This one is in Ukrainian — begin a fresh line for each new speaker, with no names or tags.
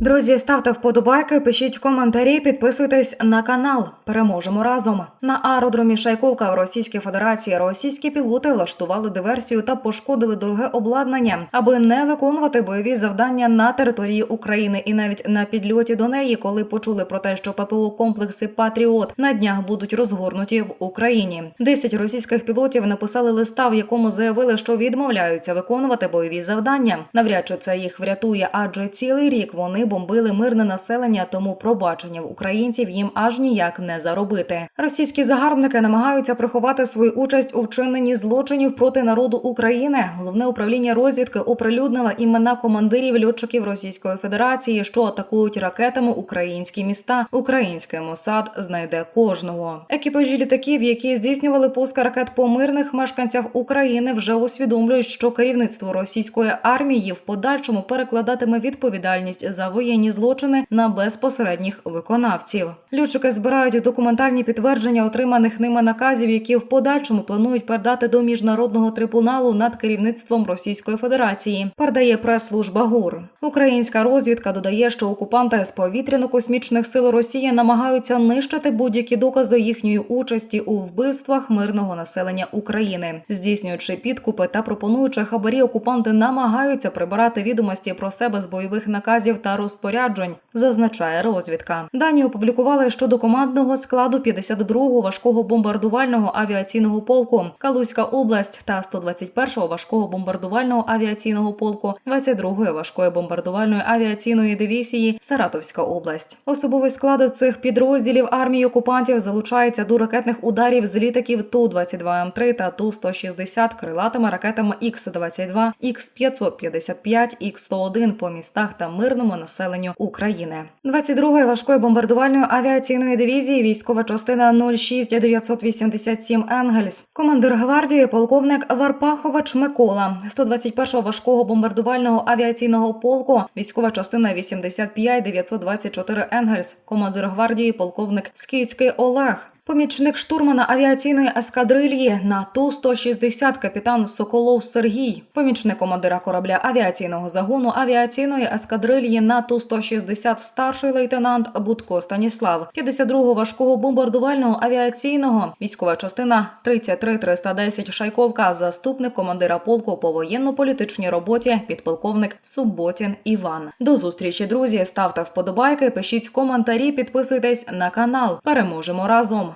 Друзі, ставте вподобайки, пишіть коментарі, підписуйтесь на канал. Переможемо разом. На аеродромі Шайковка в Російській Федерації російські пілоти влаштували диверсію та пошкодили дороге обладнання, аби не виконувати бойові завдання на території України і навіть на підльоті до неї, коли почули про те, що ППО комплекси Патріот на днях будуть розгорнуті в Україні. Десять російських пілотів написали листа, в якому заявили, що відмовляються виконувати бойові завдання. Навряд чи це їх врятує, адже цілий рік вони бомбили мирне населення, тому пробачення в українців їм аж ніяк не заробити. Російські загарбники намагаються приховати свою участь у вчиненні злочинів проти народу України. Головне управління розвідки оприлюднило імена командирів льотчиків Російської Федерації, що атакують ракетами українські міста. Український Мосад знайде кожного. Екіпажі літаків, які здійснювали пуск ракет по мирних мешканцях України, вже усвідомлюють, що керівництво російської армії в подальшому перекладатиме відповідальність за воєнні злочини на безпосередніх виконавців. Льотчики збирають документальні підтвердження отриманих ними наказів, які в подальшому планують передати до міжнародного трибуналу над керівництвом Російської Федерації. Передає прес-служба ГУР. Українська розвідка додає, що окупанти з повітряно-космічних сил Росії намагаються нищити будь-які докази їхньої участі у вбивствах мирного населення України, здійснюючи підкупи та пропонуючи хабарі, окупанти намагаються прибирати відомості про себе з бойових наказів та розпоряджень, зазначає розвідка. Дані опублікували щодо командного складу 52-го важкого бомбардувального авіаційного полку Калузька область та 121-го важкого бомбардувального авіаційного полку 22-ї важкої бомбардувальної авіаційної дивізії Саратовська область. Особовий склад цих підрозділів армії окупантів залучається до ракетних ударів з літаків Ту-22М3 та Ту-160 крилатими ракетами Х-22, Х-555, Х-101 по містах та мирному населенню України. 22-ї важкої бомбардувальної авіаційної дивізії військова частина 06987 Енгельс. Командир гвардії полковник Варпахович Микола, 121-го важкого бомбардувального авіаційного полку, військова частина 85924 Енгельс. Командир гвардії полковник Скіцький Олег. Помічник штурмана авіаційної ескадрильї на Ту-160 капітан Соколов Сергій, помічник командира корабля авіаційного загону авіаційної ескадрильї на Ту-160 старший лейтенант Будко Станіслав, 52-го важкого бомбардувального авіаційного, військова частина 33310 Шайковка, заступник командира полку по воєнно-політичній роботі, підполковник Суботін Іван. До зустрічі, друзі. Ставте вподобайки, пишіть коментарі, підписуйтесь на канал. Переможемо разом.